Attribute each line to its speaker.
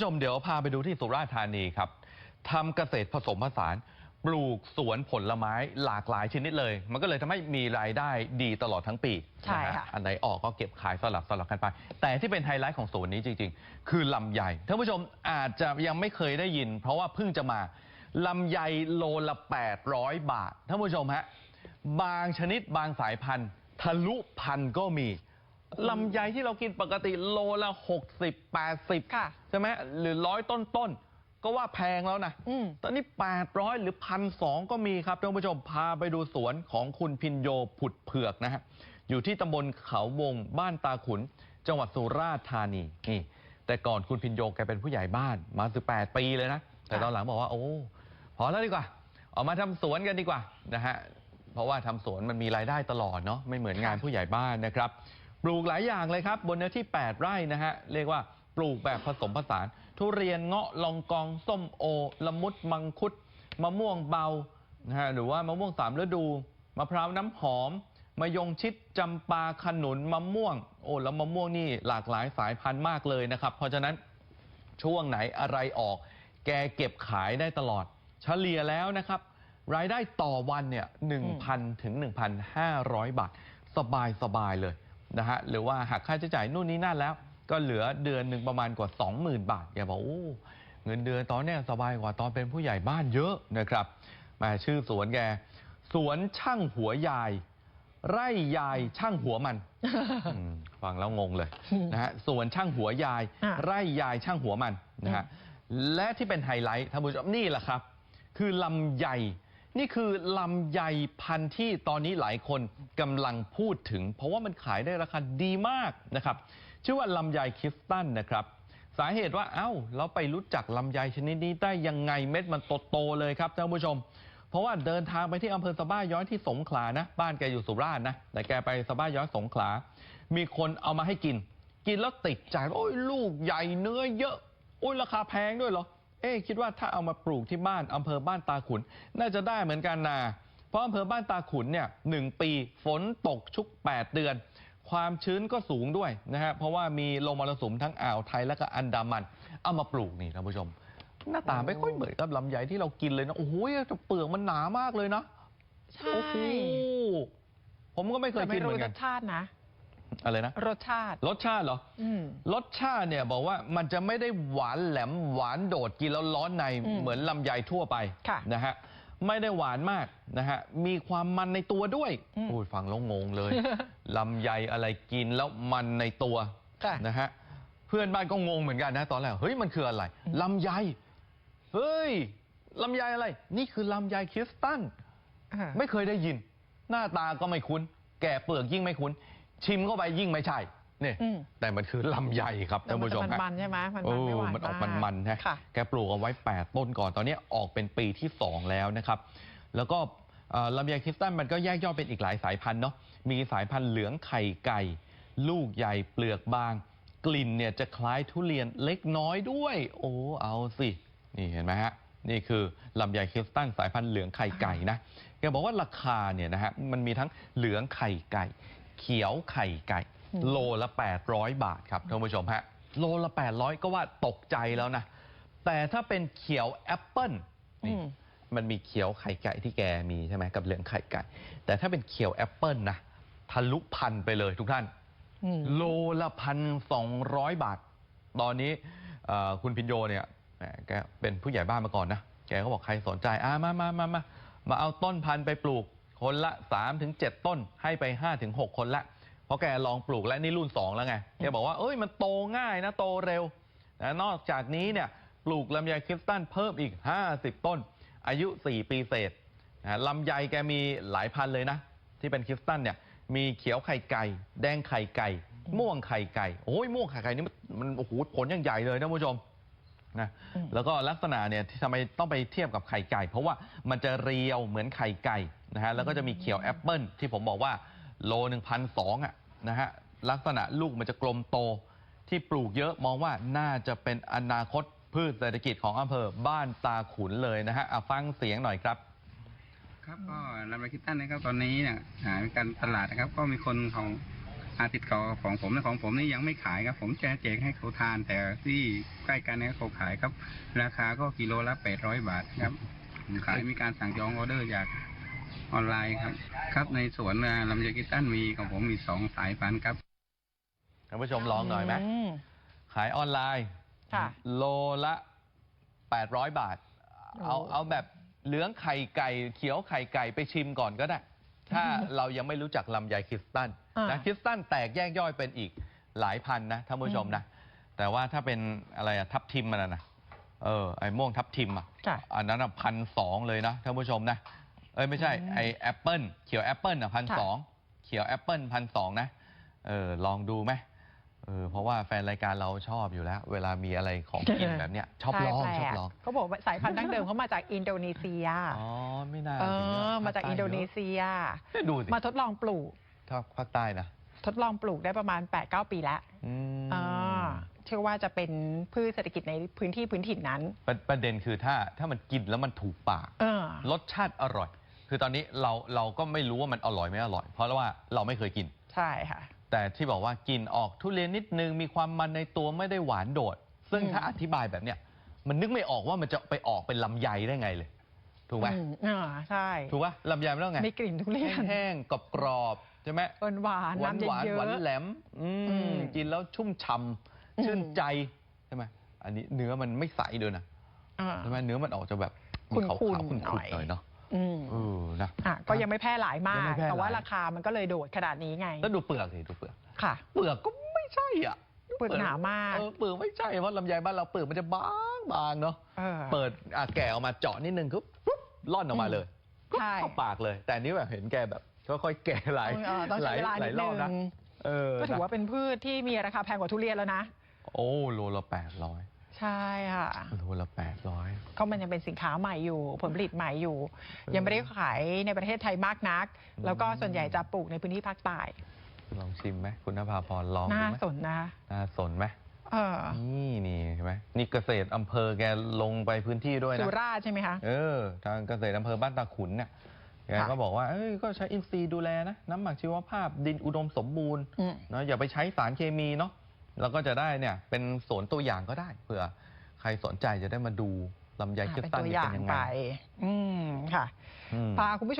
Speaker 1: ผู้ชมเดี๋ยวพาไปดูที่สุราษฎร์ธานีครับทำเกษตรผสมผสาน ปลูกสวนผลไม้หลากหลายชนิดเลย มันก็เลยทำให้มีรายได้ดีตลอดทั้งปี
Speaker 2: ใช่
Speaker 1: นฮ
Speaker 2: ค่ะ
Speaker 1: อันไหนออกก็เก็บขายสลับสลับกันไป แต่ที่เป็นไฮไลท์ของสวนนี้จริง ๆ คือลำไยท่านผู้ชมอาจจะยังไม่เคยได้ยิน เพราะว่าเพิ่งจะมาลำไยโลละ 800 บาทท่านผู้ชมฮะบางชนิดบางสายพันธุ์ทะลุพันก็มี ลำไยที่เรากินปกติโลละ 60 80
Speaker 2: ค่ะ
Speaker 1: ใช่ไหมหรือร้อยต้นต้นๆ ก็ว่าแพงแล้วนะ
Speaker 2: อืม
Speaker 1: ตอนนี้ 800 หรือพันสก็มีครับท่านผู้ชมพาไปดูสวนของคุณพินโยผุดเผือกนะฮะ อยู่ที่ตำบลเขาวงบ้านตาขุน จังหวัดสุราษฎร์ธานีนี่แต่ก่อนคุณพินโยแกเป็นผู้ใหญ่บ้านมา18ปีเลยนะ แต่ตอนหลังบอกว่า โอ้พอแล้วดีกว่า ออกมาทำสวนกันดีกว่านะฮะ เพราะว่าทำสวนมันมีรายได้ตลอดเนาะไม่เหมือนงานผู้ใหญ่บ้านนะครับ ปลูกหลายอย่างเลยครับ บนเนื้อที่ 8 ไร่นะฮะ เรียกว่าปลูกแบบผสมผสาน ทุเรียนเงาะลองกอง ส้มโอ ละมุด มังคุด มะม่วงเบานะฮะหรือว่ามะม่วงสามฤดูมะพร้าวน้ำหอมมะยงชิดจำปาขนุนมะม่วง โอ้แล้วมะม่วงนี่หลากหลายสายพันธุ์มากเลยนะครับ เพราะฉะนั้นช่วงไหนอะไรออก แกเก็บขายได้ตลอด เฉลี่ยแล้วนะครับ รายได้ต่อวันเนี่ย1,000 ถึง 1,500 บาท สบายสบายเลย นะฮะหรือว่าหักค่าใช้จ่ายนู่นนี่นั่นแล้ว ก็เหลือเดือนหนึ่งประมาณกว่า 20,000 บาทแกบอกโอ้เงินเดือนตอนเนี้ยสบายกว่าตอนเป็นผู้ใหญ่บ้านเยอะนะครับแหมาชื่อสวนแกสวนช่างหัวยาย ไร่ยายช่างหัวมันอืมฟังแล้วงงเลยนะฮะส่วนช่างหัวยาย
Speaker 2: อะ
Speaker 1: ไร่ยายช่างหัวมันนะฮะและที่เป็นไฮไลท์ท่านผู้ชมนี่แหละครับ คือลำไย นี่คือลำไยพันธุ์ที่ตอนนี้หลายคนกำลังพูดถึง เพราะว่ามันขายได้ราคาดีมากนะครับ ชื่อว่าลำไยคริสตันนะครับ สาเหตุว่าเอ้าเราไปรู้จักลำไยชนิดนี้ได้ยังไงเม็ดมันโตๆเลยครับท่านผู้ชม เพราะว่าเดินทางไปที่อำเภอสะบ้าย้อยที่สงขลานะ บ้านแกอยู่สุราษฎร์นะแต่แกไปสะบ้าย้อยสงขลา มีคนเอามาให้กิน กินแล้วติดใจโอ้ยลูกใหญ่เนื้อเยอะโอ้ยราคาแพงด้วยเหรอ เอ๊ะคิดว่าถ้าเอามาปลูกที่บ้านอำเภอบ้านตาขุน น่าจะได้เหมือนกันนะเพราะอำเภอบ้านตาขุนเนี่ยหนึ่งปีฝนตกชุก 8 เดือน ความชื้นก็สูงด้วยนะฮะเพราะว่ามีลมมรสุมทั้งอ่าวไทยและก็อันดามัน เอามาปลูกนี่ท่านผู้ชม หน้าตาไม่ค่อยเหมือนกับลำไยที่เรากินเลยนะโอ้โหแต่เปลือกมันหนามากเลยนะ
Speaker 2: ใช่
Speaker 1: โอ้โหผมก็ไม่เคย
Speaker 2: แต่
Speaker 1: กิ
Speaker 2: ไม่
Speaker 1: นเห
Speaker 2: รู้
Speaker 1: มือน
Speaker 2: ร
Speaker 1: กัน
Speaker 2: สชาตินะ
Speaker 1: อะไรนะ
Speaker 2: รสชาติ
Speaker 1: รสชาติเหรอ
Speaker 2: อืม
Speaker 1: รสชาติเนี่ยบอกว่ามันจะไม่ได้หวานแหลมหวานโดดกินแล้วร้อนใน
Speaker 2: อืม
Speaker 1: เหมือนลำไยทั่วไป
Speaker 2: ค่ะ
Speaker 1: นะฮะไม่ได้หวานมากนะฮะมีความมันในตัวด้วย
Speaker 2: อืม
Speaker 1: โอ้ยฟังแล้วงงเลย ลำไยอะไรกินแล้วมันในตัว
Speaker 2: ค่ะ
Speaker 1: นะฮะเพื่อนบ้านก็งงเหมือนกันนะตอนแรกเฮ้ยมันคืออะไรลำไยเฮ้ยลำไยอะไร นี่คือลำไยคริสตัน
Speaker 2: อ่า
Speaker 1: ไม่เคยได้ยิน หน้าตาก็ไม่คุ้น แกะเปลือกยิ่งไม่คุ้น ชิมเข้าไปยิ่งไม่ใช่เนี่ย
Speaker 2: อืม
Speaker 1: แต่มันคือลำไยครับท่านผู้ชม
Speaker 2: แต่
Speaker 1: ฮะ
Speaker 2: มันๆใช่ไหมมัน
Speaker 1: โอ้
Speaker 2: มันไม่หวาน
Speaker 1: มันออกา
Speaker 2: ก
Speaker 1: มันๆนะ
Speaker 2: ค่ะ
Speaker 1: แกปลูกเอาไว้ 8 ต้นก่อน ตอนนี้ออกเป็นปีที่ 2 แล้วนะครับ แล้วก็เอ่อลำไยคริสตันมันก็แยกย่อยเป็นอีกหลายสายพันธุ์เนาะ มีสายพันธุ์เหลืองไข่ไก่ ลูกใหญ่เปลือกบาง กลิ่นเนี่ยจะคล้ายทุเรียนเล็กน้อยด้วย โอ้ เอาสิ นี่เห็นไหมฮะ นี่คือลำไยคริสตันสายพันธุ์เหลืองไข่ไก่นะ แกบอกว่าราคาเนี่ยนะฮะ มันมีทั้งเหลืองไข่ไก่ เขียวไข่ไก่
Speaker 2: อืม
Speaker 1: โลละ 800 บาทครับท่านผู้ชมฮะโลละ 800 ก็ว่าตกใจแล้วนะ แต่ถ้าเป็นเขียวแอปเปิลนี่
Speaker 2: อืม
Speaker 1: มันมีเขียวไข่ไก่ที่แกมีใช่ไหมกับเหลืองไข่ไก่ แต่ถ้าเป็นเขียวแอปเปิลนะทะลุพันไปเลยทุกท่าน
Speaker 2: อืม
Speaker 1: โลละพันสองร้อยบาท ตอนนี้เอ่อคุณพินโยเนี่ยแหมแกเป็นผู้ใหญ่บ้านมาก่อนนะ แกก็บอกใครสนใจ อ่ามามามามามาเอาต้นพันธุ์ไปปลูก คนละ3ถึง7ต้นให้ไป5ถึง6คนละ เพราะแกลองปลูกและนี่รุ่น 2 แล้วไงแกบอกว่าเอ้ยมันโตง่ายนะโตเร็วนะนอกจากนี้เนี่ยปลูกลำไยคริสตันเพิ่มอีก 50 ต้น อายุ 4 ปีเศษนะลำไยแกมีหลายพันเลยนะ ที่เป็นคริสตันเนี่ยมีเขียวไข่ไก่ แดงไข่ไก่ ม่วงไข่ไก่โอ้ยม่วงไข่ไก่นี่มันมันโอ้โหผลยังใหญ่เลยนะคุณผู้ชม นะ
Speaker 2: อืม
Speaker 1: แล้วก็ลักษณะเนี่ยที่ทำไมต้องไปเทียบกับไข่ไก่ เพราะว่ามันจะเรียวเหมือนไข่ไก่นะฮะแล้วก็จะมีเขียวแอปเปิลที่ผมบอกว่าโลหนึ่งพันสองอะนะฮะลักษณะลูกมันจะกลมโตที่ปลูกเยอะมองว่าน่าจะเป็นอนาคตพืชเศรษฐกิจของอำเภอบ้านตาขุนเลยนะฮะอะฟังเสียงหน่อยครับ
Speaker 3: ครับก็ลำไยคิดตันนะครับตอนนี้เนี่ยหาการตลาดนะครับ ก็มีคนเขา อาติดต่อของผมนะของผมนี่ยังไม่ขายครับ ผมจะแจกให้เขาทาน แต่ที่ใกล้กันเนี่ยเขาขายครับ ราคาก็กิโลละแปดร้อยบาทครับผมขายมีการสั่งจองออเดอร์จากออนไลน์ครับ ครับในสวนอ่าลำไยกิตันมีของผมมีสองสายพันธุ์ครับ
Speaker 1: ท่านผู้ชมลองหน่อยไหม
Speaker 2: ม
Speaker 1: ขายออนไลน์
Speaker 2: ค่ะ
Speaker 1: โลละ800บาท เอา
Speaker 2: โอ้
Speaker 1: เอาแบบเหลืองไข่ไก่ เขียวไข่ไก่ไปชิมก่อนก็ได้ ถ้าเรายังไม่รู้จักลำไยคริสตัน
Speaker 2: อ่า
Speaker 1: นะคริสตันแตกแยกย่อยเป็นอีกหลายพันนะท่านผู้ชมนะ แต่ว่าถ้าเป็นอะไรอะทับทิมมันนะนะเออไอ้ม่วงทับทิมอะ
Speaker 2: ค่ะ
Speaker 1: อันนั้นพันสองเลยนะท่านผู้ชมนะ เอ้ยไม่ใช่
Speaker 2: อืม
Speaker 1: ไอ้แอปเปิลเขียวแอปเปิลอะพัน
Speaker 2: ค่ะ
Speaker 1: สองเขียวแอปเปิลพันสองนะเออลองดูไหม เออเพราะว่าแฟนรายการเราชอบอยู่แล้ว เวลามีอะไรของกินแบบเนี้ยชอบลอง
Speaker 2: ใแป
Speaker 1: ชอบ
Speaker 2: ก
Speaker 1: ลอง
Speaker 2: เขาบอกว่าสายพันธุ์ดั้งเดิมเขามาจากอินโดนีเซีย
Speaker 1: อ๋อไม่น่า
Speaker 2: เอ
Speaker 1: ถึงนะ
Speaker 2: อมาจาก
Speaker 1: ภคใต้
Speaker 2: อินโดนีเซีย
Speaker 1: เยอะดูสิ
Speaker 2: มาทดลองปลูก
Speaker 1: ถ้าภาคใต้นะ
Speaker 2: ทดลองปลูกได้ประมาณ 8-9 ปีแล้ว
Speaker 1: อืม
Speaker 2: อ่าเชื่อว่าจะเป็นพืชเศรษฐกิจในพื้นที่พื้นถิ่นนั้น
Speaker 1: ประประเด็นคือถ้าถ้ามันกินแล้วมันถูกปาก
Speaker 2: เออ
Speaker 1: รสชาติอร่อย คือตอนนี้เราเราก็ไม่รู้ว่ามันอร่อยไม่อร่อย เพราะว่าเราไม่เคยกิน
Speaker 2: ใช่ค่ะ
Speaker 1: แต่ที่บอกว่ากินออกทุเรียนนิดนึงมีความมันในตัวไม่ได้หวานโดด ซึ่ง
Speaker 2: อืม
Speaker 1: ถ้าอธิบายแบบเนี้ยมันนึกไม่ออกว่ามันจะไปออกเป็นลำไยได้ไงเลย ถูกไหม
Speaker 2: อืมอ่าใช่
Speaker 1: ถูกปะลำไยมันต้องไง
Speaker 2: มีกลิ่นทุเรียน
Speaker 1: แห้งๆกรอบๆใช่ไหม
Speaker 2: หวานหวาน
Speaker 1: หวาน
Speaker 2: น้ำ
Speaker 1: หวาน
Speaker 2: เย
Speaker 1: หวาน
Speaker 2: อะ
Speaker 1: แหลมอืม
Speaker 2: อืม
Speaker 1: กินแล้วชุ่มฉ่
Speaker 2: อืมำ
Speaker 1: ชื่นใจใช่ไหมอันนี้เนื้อมันไม่ใสด้วยนะ
Speaker 2: อ่า
Speaker 1: ใช่ไหมเนื้อมันออกจะแบบมี
Speaker 2: ขุ่นๆ
Speaker 1: ขาวๆขุ่น
Speaker 2: หน่อย
Speaker 1: ๆหน่อยเนาะ
Speaker 2: อืม
Speaker 1: เออนะ
Speaker 2: อะก็ยังไม่แพร่หลายมา
Speaker 1: ยังไม่
Speaker 2: ก
Speaker 1: แพร่หลาย
Speaker 2: แต่ว่าราคามันก็เลยโดดขนาดนี้ไง
Speaker 1: แล้วดูเปลือกสิดูเปลือก
Speaker 2: ค่ะ
Speaker 1: เปลือกก็ไม่ใช่อะ
Speaker 2: เปลือกหนามาก
Speaker 1: เออเปลือกไม่ใช่เพราะลำไยบ้านเราเปลือกมันจะบางบางๆเนาะ
Speaker 2: เออ
Speaker 1: เปิดอะแกะออกมาเจาะนิดนึงก็ปุ๊บล่อนออกมาเลย
Speaker 2: ใช่
Speaker 1: เข้าปากเลย แต่อันนี้แบบเห็นแกแบบค่อยๆแกะหลาย
Speaker 2: เออต้อง
Speaker 1: ห
Speaker 2: ใช้
Speaker 1: ลาย
Speaker 2: เวลา
Speaker 1: ห
Speaker 2: นิ
Speaker 1: ลาย
Speaker 2: ด
Speaker 1: ร
Speaker 2: นึ
Speaker 1: อบ
Speaker 2: ง
Speaker 1: นะเออ
Speaker 2: ก็ถือ
Speaker 1: นะ
Speaker 2: ว่าเป็นพืชที่มีราคาแพงกว่าทุเรียนแล้วนะ
Speaker 1: โอ้โลละแปดร้อย
Speaker 2: ใช่ค่ะ
Speaker 1: โลละแปดร้อย
Speaker 2: ก็มันยังเป็นสินค้าใหม่อยู่ ผลผลิตใหม่อยู่
Speaker 1: อ
Speaker 2: ยังไม่ได้ขายในประเทศไทยมากนัก
Speaker 1: อืม
Speaker 2: แล้วก็ส่วนใหญ่จะปลูกในพื้นที่ภาคใต้
Speaker 1: ลองชิมไหมคุณนภาพรลองดู
Speaker 2: น่า
Speaker 1: ไหม
Speaker 2: สนนะ
Speaker 1: น่าสนไหม
Speaker 2: เออ
Speaker 1: นี่นี่เห็นไหมนี่เกษตรอำเภอแกลงไปพื้นที่ด้วย
Speaker 2: สุ
Speaker 1: นะ
Speaker 2: ราษฎร์ใช่ไหมคะ
Speaker 1: เออ ทางเกษตรอำเภอบ้านตาขุนเนี่ยแก
Speaker 2: ค่ะ
Speaker 1: ก็บอกว่าเอ้ยก็ใช้อินทรีย์ดูแลนะ น้ำหมักชีวภาพดินอุดมสมบูรณ์
Speaker 2: อืม
Speaker 1: เนอะอย่าไปใช้สารเคมีเนาะ แล้วก็จะได้เนี่ยเป็นสวนตัวอย่างก็ได้เผื่อใครสนใจจะได้มาดูลำไย
Speaker 2: อะ
Speaker 1: คริส
Speaker 2: เป็น
Speaker 1: ตัน
Speaker 2: ตัว
Speaker 1: นี่
Speaker 2: อย่า
Speaker 1: เป็
Speaker 2: ง
Speaker 1: นยัง
Speaker 2: ไป
Speaker 1: ไง
Speaker 2: อืมค่ะ
Speaker 1: อืม
Speaker 2: พาคุณผู้ชม